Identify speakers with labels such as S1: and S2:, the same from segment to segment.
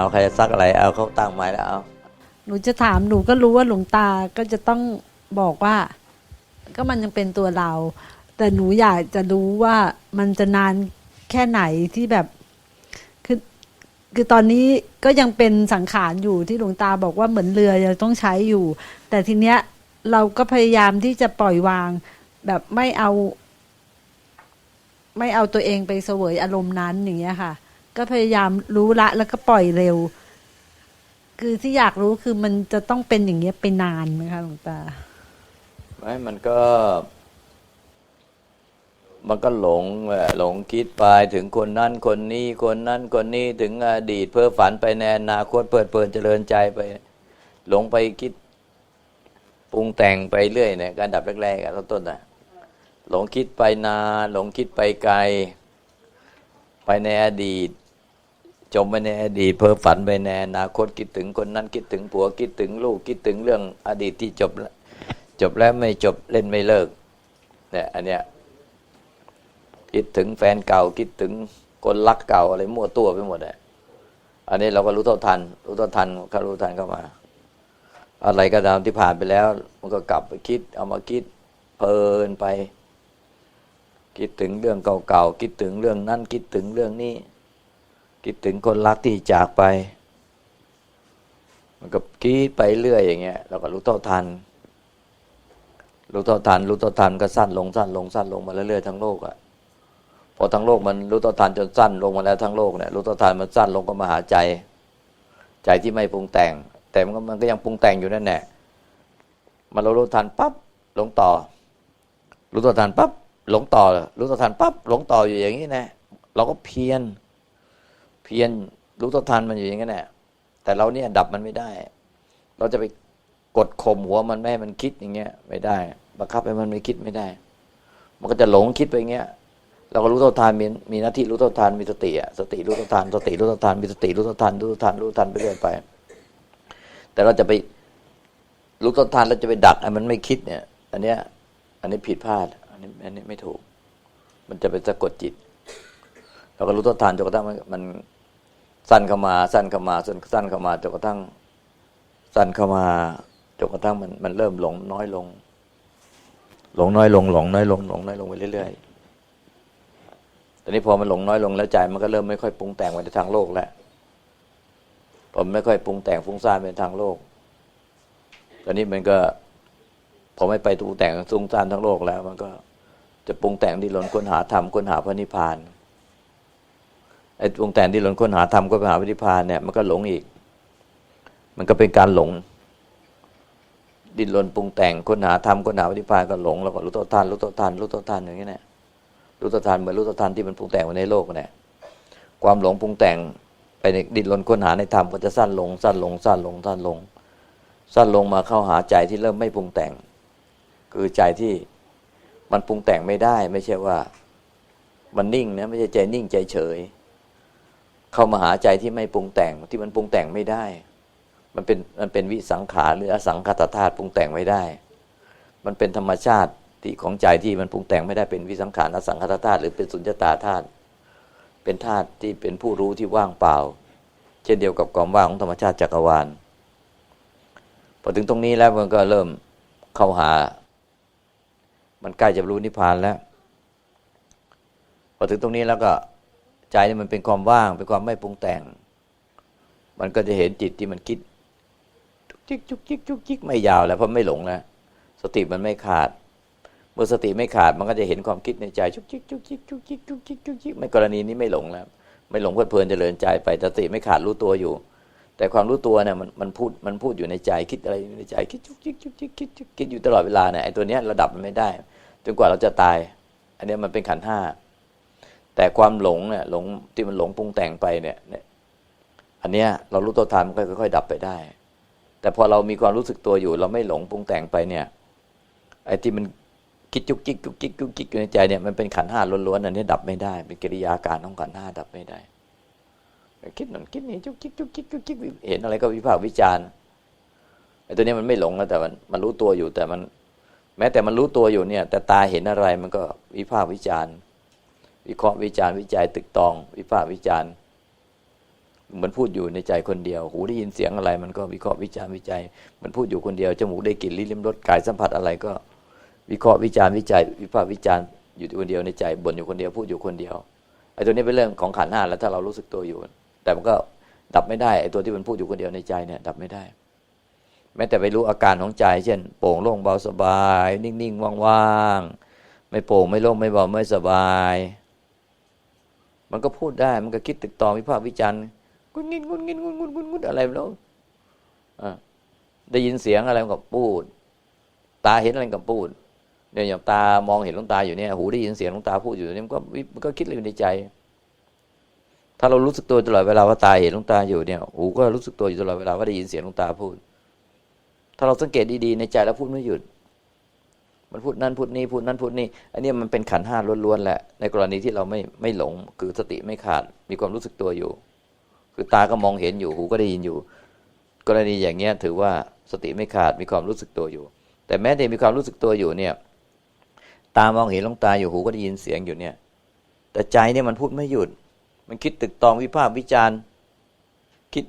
S1: เอาใครจะซักอะไร เอาเขาตั้งไม้แล้วเอา
S2: หนูจะถามหนูก็รู้ว่าหลวงตาก็จะต้องบอกว่า ก็มันยังเป็นตัวเรา แต่หนูอยากจะรู้ว่ามันจะนานแค่ไหนที่แบบ คือ คือตอนนี้ก็ยังเป็นสังขารอยู่ที่หลวงตาบอกว่าเหมือนเรือยังต้องใช้อยู่ แต่ทีเนี้ยเราก็พยายามที่จะปล่อยวาง แบบไม่เอา ไม่เอาตัวเองไปเสวยอารมณ์นั้นอย่างเงี้ยค่ะ ก็พยายามรู้ละแล้วก็ปล่อยเร็ว คือที่อยากรู้คือมันจะต้องเป็นอย่างเงี้ยไปนานไหมคะหลวงตา
S1: ไม่มันก็ มันก็หลงแหละหลงคิดไปถึงคนนั้นคนนี้คนนั้นคนนี้ถึงอดีตเพ้อฝันไปในอนาคตเพลิดเพลินเจริญใจไป หลงไปคิดปรุงแต่งไปเรื่อยเนี่ยการดับแรกๆอะต้นๆนะหลงคิดไปนานหลงคิดไปไกล ไปในอดีต จมไปในอดีตเพ้อฝันไปในอนาคตคิดถึงคนนั้นคิดถึงผัวคิดถึงลูกคิดถึงเรื่องอดีตที่จบแล้วจบแล้วไม่จบเล่นไม่เลิกเนี่ยอันเนี้ยคิดถึงแฟนเก่าคิดถึงคนรักเก่าอะไรมั่วตัวไปหมดเลยอันนี้เราก็รู้เท่าทัน รู้เท่าทันเขารู้ทันเข้ามา อะไรก็ตามที่ผ่านไปแล้ว มันก็กลับไปคิด เอามาคิดเพลินไป คิดถึงเรื่องเก่าๆคิดถึงเรื่องนั้นคิดถึงเรื่องนี้ คิดถึงคนรักที่จากไป มันก็คิดไปเรื่อยอย่างเงี้ยเราก็รู้เท่าทัน รู้เท่าทัน รู้เท่าทันก็สั้นลงสั้นลงสั้นลงมาเรื่อยๆทั้งโลกอะพอทั้งโลกมันรู้เท่าทันจนสั้นลงมาแล้วทั้งโลกเนี่ยรู้เท่าทันมันสั้นลงก็มาหาใจ ใจที่ไม่ปรุงแต่ง แต่มันก็มันก็ยังปรุงแต่งอยู่นั่นแหละมันรู้ทันปั๊บหลงต่อ รู้เท่าทันปั๊บหลงต่อ รู้เท่าทันปั๊บหลงต่ออยู่อย่างนี้นะเราก็เพียร เพียรรู้เท่าทันมันอยู่อย่างนั้นแหละแต่เราเนี่ยดับมันไม่ได้ เราจะไปกดข่มหัวมันไม่ให้มันคิดอย่างเงี้ย ไม่ได้ บังคับให้มันไม่คิดไม่ได้ มันก็จะหลงคิดไปอย่างเงี้ย เราก็รู้เท่าทันมีมีหน้าที่รู้เท่าทันมีสติอะสติรู้เท่าทันสติรู้เท่าทันมีสติรู้เท่าทันรู้เท่าทันรู้เท่าทันไปเรื่อยไป แต่เราจะไปรู้เท่าทันแล้วจะไปดักให้มันไม่คิดเนี่ย อันเนี้ย อันนี้ผิดพลาด อันนี้อันนี้ไม่ถูก มันจะไปสะกดจิต เราก็รู้เท่าทันจนกระทั่งมันสั้นเข้ามาสั้นเข้ามาสั้นสั้นเข้ามาจนกระทั่งสั้นเข้ามาจนกระทั่งมันมันเริ่มหลงน้อยลง หลงน้อยลงหลงน้อยลงหลงน้อยลงไปเรื่อยๆตอนนี้พอมันหลงน้อยลงแล้วใจมันก็เริ่มไม่ค่อยปรุงแต่งไปในทางโลกแล้วพอมันไม่ค่อยปรุงแต่งฟุ้งซ่านไปในทางโลก ตอนนี้มันก็พอไม่ไปปรุงแต่งฟุ้งซ่านทั้งโลกแล้ว มันก็จะปรุงแต่งที่หลนค้นหาธรรมค้นหาพระนิพพาน ไอ้วงแต่งที่หลงค้นหาธรรมก็ไปหาวิธิพานเนี่ยมันก็หลงอีก มันก็เป็นการหลง ดิ้นรนปรุงแต่งค้นหาธรรมค้นหาวิธิพานก็หลงแล้วก็รู้ตัวทานรู้ตัวทานรู้ตัวทานอย่างนี้แหละรู้ตัวทานเหมือนรู้ตัวทานที่มันปรุงแต่งไว้ในโลกเนี่ยความหลงปรุงแต่งไปในดิ้นรนค้นหาในธรรมก็จะสั้นลง สั้นลง สั้นลง สั้นลง สั้นลงมาเข้าหาใจที่เริ่มไม่ปรุงแต่ง คือใจที่มันปรุงแต่งไม่ได้ ไม่ใช่ว่า มันนิ่งนะไม่ใช่ใจนิ่งใจเฉย เข้ามาหาใจที่ไม่ปรุงแต่งที่มันปรุงแต่งไม่ได้ มันเป็นมันเป็นวิสังขารหรืออสังขตธาตุปรุงแต่งไม่ได้ มันเป็นธรรมชาติที่ของใจที่มันปรุงแต่งไม่ได้เป็นวิสังขารอสังขตธาตุหรือเป็นสุญญตาธาตุเป็นธาตุที่เป็นผู้รู้ที่ว่างเปล่า เช่นเดียวกับความว่างของธรรมชาติจักรวาลพอถึงตรงนี้แล้วมันก็เริ่มเข้าหา มันใกล้จะรู้นิพพานแล้ว พอถึงตรงนี้แล้วก็ ใจนี่มันเป็นความว่าง เป็นความไม่ปรุงแต่ง มันก็จะเห็นจิตที่มันคิดจุกจิกจุกจิกจุกจิกไม่ยาวแล้วเพราะไม่หลงแล้วสติมันไม่ขาด เมื่อสติไม่ขาดมันก็จะเห็นความคิดในใจจุกจิกจุกจิกจุกจิกจุกจิกจุกจิกไม่กรณีนี้ไม่หลงแล้ว ไม่หลงเพลิดเพลินเจริญใจไปสติไม่ขาดรู้ตัวอยู่ แต่ความรู้ตัวเนี่ยมันมันพูดมันพูดอยู่ในใจคิดอะไรอยู่ในใจคิดจุกจิกจุกจิกคิดจุกคิดอยู่ตลอดเวลาเนี่ยไอ้ตัวเนี้ยระดับมันไม่ได้จนกว่าเราจะตาย อันนี้มันเป็นขันห้า แต่ความหลงเนี่ยหลงที่มันหลงปรุงแต่งไปเนี่ยอันเนี้ยเรารู้ตัวทันมันก็ค่อย ๆ ดับไปได้ แต่พอเรามีความรู้สึกตัวอยู่ เราไม่หลงปรุงแต่งไปเนี่ยไอ้ที่มันคิดจุกจิกจุกจิกจุกจิกอยู่ในใจเนี่ยมันเป็นขันธ์ห้าล้วนๆอันนี้ดับไม่ได้ เป็นกิริยาการของขันธ์ห้าดับไม่ได้ คิดนั่นคิดนี่จุกจิกจุกจิกจุกจิกเห็นอะไรก็วิพากษ์วิจารณ์ไอ้ตัวเนี้ยมันไม่หลงแล้วแต่มันมันรู้ตัวอยู่แต่มัน แม้แต่มันรู้ตัวอยู่เนี่ย แต่ตาเห็นอะไรมันก็วิพากษ์วิจารณ์ วิเคราะห์วิจารณ์วิจัยตึกตอง วิพากษ์วิจารณ์เหมันพูดอยู่ในใจคนเดียว หูได้ยินเสียงอะไรมันก็วิเคราะห์วิจารณ์วิจัยมันพูดอยู่คนเดียวจมูกได้กลิ่นลิ้นลิ้มรสกายสัมผัสอะไรก็ วิเคราะห์วิจารณ์วิจัย วิพากษ์วิจารณ์อยู่คนเดียวในใจบ่นอยู่คนเดียวพูดอยู่คนเดียวไอ้ตัวนี้เป็นเรื่องของขันห้าแล้วถ้าเรารู้สึกตัวอยู่ แต่มันก็ดับไม่ได้ไอ้ตัวที่มันพูดอยู่คนเดียวในใจเนี่ยดับไม่ได้ แม้แต่ไปรู้อาการของใจ เช่น โปร่งโล่งเบาสบาย นิ่งๆว่างๆไม่โปร่งไม่โล่งไม่เบาไม่สบาย มันก็พูดได้ มันก็คิดตึกตอวิพากษ์วิจารณ์งุนงินงุนงินงุนงุนงุนงุนอะไรแล้วได้ยินเสียงอะไรมันก็พูด ตาเห็นอะไรก็พูดเนี่ยอย่างตามองเห็นลวงตาอยู่เนี่ยหูได้ยินเสียงลวงตาพูดอยู่เนี่ยมันก็มันก็คิดอะไรอยู่ในใจ ถ้าเรารู้สึกตัวตลอดเวลาว่าตาเห็นลวงตาอยู่เนี่ยหูก็รู้สึกตัวอยู่ตลอดเวลาว่าได้ยินเสียงลวงตาพูด ถ้าเราสังเกตดีๆในใจแล้วพูดไม่หยุด มันพูดนั่นพูดนี่พูดนั่นพูดนี่อันนี้มันเป็นขันห้าล้วนๆแหละ ในกรณีที่เราไม่ไม่หลง คือสติไม่ขาด มีความรู้สึกตัวอยู่ คือตาก็มองเห็นอยู่ หูก็ได้ยินอยู่ กรณีอย่างเงี้ยถือว่าสติไม่ขาด มีความรู้สึกตัวอยู่ แต่แม้แต่มีความรู้สึกตัวอยู่เนี่ย ตามองเห็นลงตาอยู่ หูก็ได้ยินเสียงอยู่เนี่ย แต่ใจเนี่ยมันพูดไม่หยุด มันคิดตึกตองวิพากษ์วิจารณ์ คิด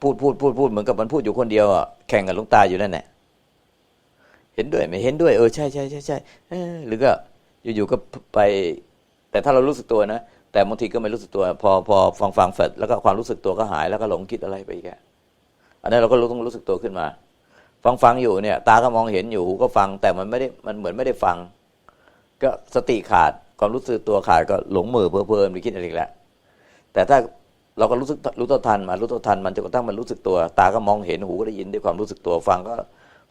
S1: พูดพูดพูดพูดเหมือนกับมันพูดอยู่คนเดียวอะ แข่งกับลงตาอยู่นั่นแหละ เห็นด้วยไม่เห็นด้วย เออใช่ใช่ใช่ใช่หรือก็อยู่ๆก็ไป แต่ถ้าเรารู้สึกตัวนะ แต่บางทีก็ไม่รู้สึกตัว พอพอฟังฟังเสร็จแล้วก็ความรู้สึกตัวก็หายแล้วก็หลงคิดอะไรไปอีกอะอันนั้นเราก็รู้ต้องรู้สึกตัวขึ้นมา ฟังฟังอยู่เนี่ย ตาก็มองเห็นอยู่หูก็ฟัง แต่มันไม่ได้มันเหมือนไม่ได้ฟัง ก็สติขาดความรู้สึกตัวขาดก็หลงมือเพลิเพลินไปคิดอะไรอีกแล้วแต่ถ้าเราก็รู้สึกรู้ตัวทันมารู้ตัวทันมันจนกระทั่งมันรู้สึกตัว ตาก็มองเห็นหูก็ได้ยินด้วยความรู้สึกตัวฟังก็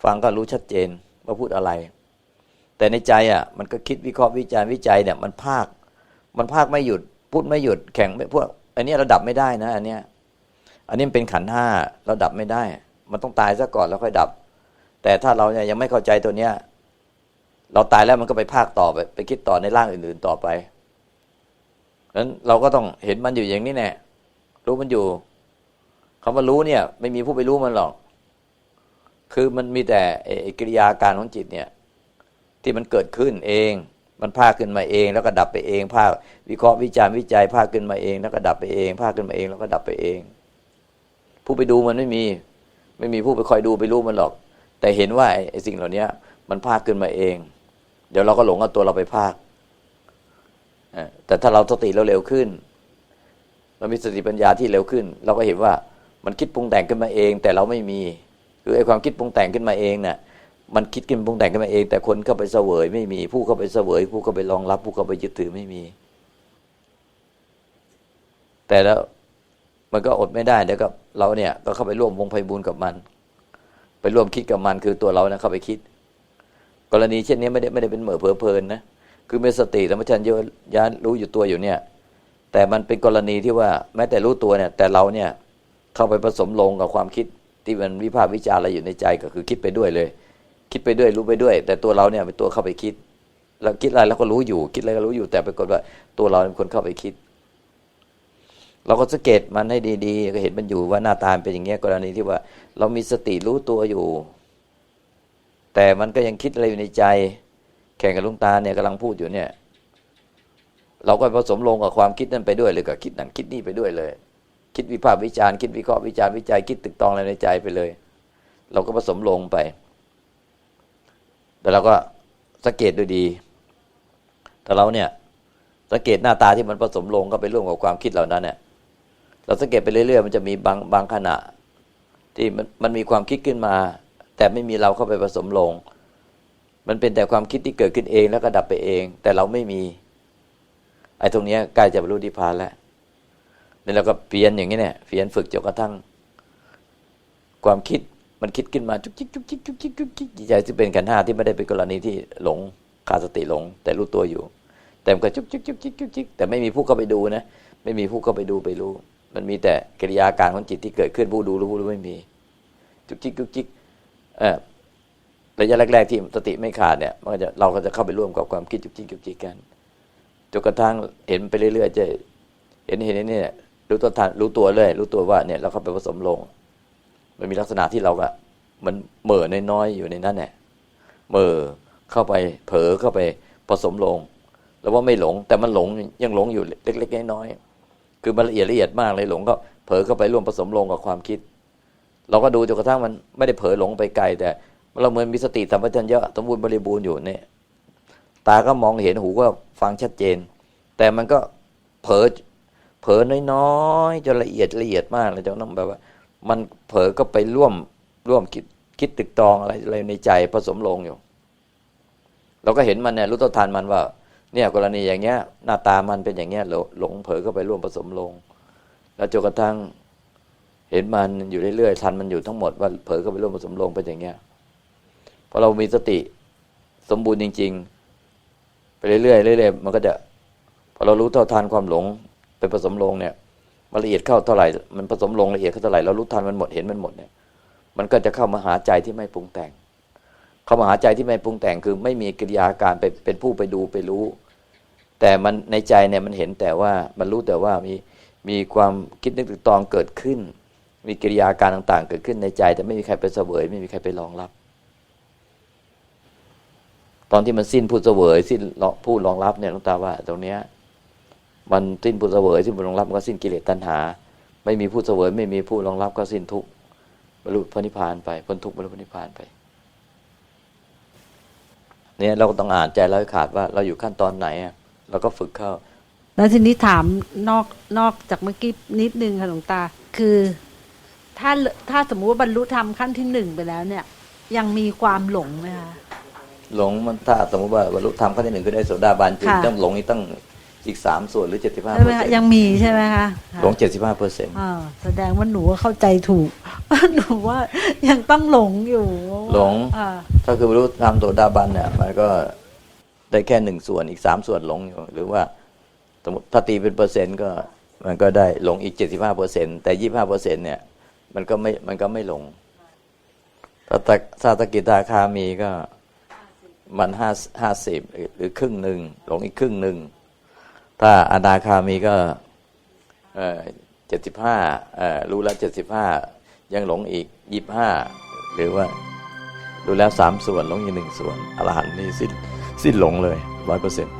S1: ฟังก็รู้ชัดเจน ว่าพูดอะไร แต่ในใจอะมันก็คิดวิเคราะห์วิจารณ์วิจัยเนี่ยมันภาค มันภาคไม่หยุดพูดไม่หยุดแข่งไม่พวกอันนี้เราดับไม่ได้นะอันเนี้ยอันนี้มันเป็นขันห้าเราดับไม่ได้ มันต้องตายซะก่อนแล้วค่อยดับ แต่ถ้าเราเนี่ยยังไม่เข้าใจตัวเนี้ยเราตายแล้วมันก็ไปภาคต่อไปไปคิดต่อในร่างอื่น ๆต่อไปนั้นเราก็ต้องเห็นมันอยู่อย่างนี้แน่รู้มันอยู่คำว่ารู้เนี่ย ไม่มีผู้ไปรู้มันหรอก คือมันมีแต่อ้กิริยาการของจิตเนี่ยที่มันเกิดขึ้นเอง มันภาคขึ้นมาเอง แล้วก็ดับไปเองภาควิเคราะห์วิจารณ์วิจัยภาคขึ้นมาเอง แล้วก็ดับไปเอง ภาคขึ้นมาเอง แล้วก็ดับไปเอง ผู้ไปดูมันไม่มี ไม่มีผู้ไปคอยดูไปรู้มันหรอก แต่เห็นว่าไอ้สิ่งเหล่านี้มันภาคขึ้นมาเอง เดี๋ยวเราก็หลงเอาตัวเราไปภาคแต่ถ้าเราสติเราเร็วขึ้น เรามีสติปัญญาที่เร็วขึ้น เราก็เห็นว่ามันคิดปรุงแต่งขึ้นมาเอง แต่เราไม่มี คือไอ้ความคิดปรุงแต่งขึ้นมาเองน่ะมันคิดขึ้นปรุงแต่งขึ้นมาเอง แต่คนเข้าไปเสวยไม่มี ผู้เข้าไปเสวย ผู้เข้าไปรองรับ ผู้เข้าไปยึดถือไม่มี แต่แล้วมันก็อดไม่ได้เดี๋ยวกับเราเนี่ย ก็เข้าไปร่วมวงไพบูลกับมัน ไปร่วมคิดกับมันคือตัวเรานะเข้าไปคิด กรณีเช่นนี้ไม่ได้ไม่ได้เป็นเหม่อเพอเพลินนะคือมีสติธรรมชาติเยอะยานรู้อยู่ตัวอยู่เนี่ย แต่มันเป็นกรณีที่ว่าแม้แต่รู้ตัวเนี่ย แต่เราเนี่ยเข้าไปผสมลงกับความคิด ที่มันวิพากษ์วิจารณ์อะไรอยู่ในใจก็คือคิดไปด้วยเลย คิดไปด้วยรู้ไปด้วย แต่ตัวเราเนี่ยเป็นตัวเข้าไปคิดแล้วคิดอะไรเราก็รู้อยู่ คิดอะไรก็รู้อยู่ แต่ปรากฏว่าตัวเราเป็นคนเข้าไปคิด เราก็สังเกตมันให้ดีๆ ก็เห็นมันอยู่ว่าหน้าตาเป็นอย่างเงี้ยกรณีที่ว่า เรามีสติรู้ตัวอยู่ แต่มันก็ยังคิดอะไรอยู่ในใจ แข่งกับลุงตาเนี่ยกำลังพูดอยู่เนี่ย เราก็ผสมลงกับความคิดนั้นไปด้วยเลยกับคิดนั่นคิดนี่ไปด้วยเลย คิดวิพากษ์วิจารณ์คิดวิเคราะห์วิจารณ์วิจัยคิดตึกตองอะไรในใจไปเลย เราก็ผสมลงไป แต่เราก็สังเกตดูดี แต่เราเนี่ยสังเกตหน้าตาที่มันผสมลงก็ไปร่วมกับความคิดเหล่านั้นเนี่ยเราสังเกตไปเรื่อยๆ มันจะมีบางบางขณะ ที่มันมันมีความคิดขึ้นมา แต่ไม่มีเราเข้าไปผสมลง มันเป็นแต่ความคิดที่เกิดขึ้นเองแล้วก็ดับไปเอง แต่เราไม่มี ไอ้ตรงเนี้ยใกล้จะบรรลุนิพพานแล้ว นี่เราก็เปลี่ยนอย่างนี้เนี่ยเปลี่ยนฝึกจนกระทั่ง ความคิดมันคิดขึ้นมาจุกจิกจุกจิกจุกจิกจุกจิกใจที่เป็นขันห้าที่ไม่ได้เป็นกรณีที่หลงขาดสติหลง แต่รู้ตัวอยู่ แต่มันก็จุกจิกจุกจิกจุกจิกแต่ไม่มีผู้เข้าไปดูนะ ไม่มีผู้เข้าไปดูไปรู้ มันมีแต่กิริยาการของจิตที่เกิดขึ้นผู้ดูรู้ผู้รู้ไม่มี จุกจิกจุกจิกเออระยะแรกๆที่สติไม่ขาดเนี่ยมันก็จะเราก็จะเข้าไปร่วมกับความคิดจุกจิกจุกจิกกันจนกระทั่งเห็นไปเรื่อยๆจะเห็นเห็นเนี่ย รู้ตัวทันรู้ตัวเลยรู้ตัวว่าเนี่ยเราเข้าไปผสมลง มันมีลักษณะที่เราอะมันเหม่อน้อยๆอยู่ในนั้นแหละเหม่อเข้าไปเผลอเข้าไปผสมลง แล้วว่าไม่หลง แต่มันหลงยังหลงอยู่เล็ก ๆ น้อยๆคือมันละเอียดละเอียดมากเลยหลงก็เผลอเข้าไปร่วมผสมลงกับความคิด เราก็ดูจนกระทั่งมันไม่ได้เผลอหลงไปไกลแต่เราเหมือนมีสติสัมปชัญญะสมบูรณ์บริบูรณ์อยู่เนี่ยตาก็มองเห็นหูก็ฟังชัดเจน แต่มันก็เผลอ ผลอน้อยๆจนละเอียดละเอียดมากเลยจนต้องแบบว่า มันเผลอก็ไปร่วมร่วมคิดคิดตึกตองอะไรอะไรในใจผสมลงอยู่ เราก็เห็นมันเนี่ยรู้ต้นทานมันว่า เนี่ยกรณีอย่างเงี้ย หน้าตามันเป็นอย่างเงี้ยหลหลงเผลอก็ไปร่วมผสมลง แล้วจนกระทั่งเห็นมันอยู่เรื่อยๆทันมันอยู่ทั้งหมดว่าเผลอก็ไปร่วมผสมลงเป็นอย่างเงี้ยพอเรามีสติสมบูรณ์จริง ๆ ไปเรื่อยๆเรื่อยๆมันก็จะพอเรารู้เท่าทานความหลง ไปผสมลงเนี่ยมันละเอียดเข้าเท่าไหร่ มันผสมลงละเอียดเข้าเท่าไหร่เรารู้ทันมันหมดเห็นมันหมดเนี่ย มันก็จะเข้ามาหาใจที่ไม่ปรุงแต่ง เข้ามาหาใจที่ไม่ปรุงแต่งคือไม่มีกิริยาการไปเป็นผู้ไปดูไปรู้ แต่มันในใจเนี่ยมันเห็นแต่ว่ามันรู้แต่ว่ามีมีความคิดนึกตึกตองเกิดขึ้น มีกิริยาการต่าง ๆ เกิดขึ้นในใจ แต่ไม่มีใครไปเสวย ไม่มีใครไปรองรับ ตอนที่มันสิ้นผู้เสวยสิ้นผู้รองรับเนี่ยหลวงตาว่าตรงเนี้ย มันสิ้นผู้เสวยสิ้นผู้รองรับมันก็สิ้นกิเลสตัณหา ไม่มีผู้เสวยไม่มีผู้รองรับก็สิ้นทุกข์บรรลุพระนิพพานไปพ้นทุกข์บรรลุพระนิพพานไปเนี่ยเราก็ต้องอ่านใจเราให้ขาดว่าเราอยู่ขั้นตอนไหนอะเราก็ฝึกเข้า
S2: แล้วทีนี้ถามนอกนอกจากเมื่อกี้นิดนึงค่ะหลวงตา คือถ้าถ้าสมมุติว่าบรรลุธรรมขั้นที่หนึ่งไปแล้วเนี่ย ยังมีความหลงไหมคะ
S1: หลงมันถ้าสมมติว่าบรรลุธรรมขั้นที่หนึ่งคือได้โสดาบันจริง
S2: ค่ะ
S1: ต้องหลงนี่ตั้ง อีกสามส่วนหรือเจ็ดสิบห้า
S2: ใช่
S1: เป
S2: ไห
S1: อ
S2: ม
S1: ร์
S2: คะ
S1: เซ็นต์
S2: ยังมีใช่ไหมคะ
S1: หลงเจ็ดสิบห้าเปอร์เซ็นต์
S2: อ่าแสดงว่าหนูก็เข้าใจถูก หนูว่ายังต้องหลงอยู่
S1: หลง
S2: อ่า
S1: ถ้าคือบรรลุธรรมโสดาบันเนี่ยมันก็ได้แค่หนึ่งส่วนอีกสามส่วนหลงอยู่ หรือว่าสมมติถ้าตีเป็นเปอร์เซ็นต์ก็มันก็ได้หลงอีกเจ็ดสิบห้าเปอร์เซ็นต์แต่ยี่ห้าเปอร์เซ็นต์เนี่ยมันก็ไม่มันก็ไม่หลงถ้าตะถ้าตะกิตาคามีก็มันห้าห้าสิบหรือครึ่งหนึ่งหลงอีกครึ่งหนึ่ง ถ้าอนาคามีก็เจ็ดสิบห้ารู้แล้วเจ็ดสิบห้ายังหลงอีกยี่บห้าหรือว่ารู้แล้วสามส่วนหลงอีกหนึ่งส่วนอรหันต์นี่สิ้นสิ้นหลงเลยร้อยเปอร์เซ็นต์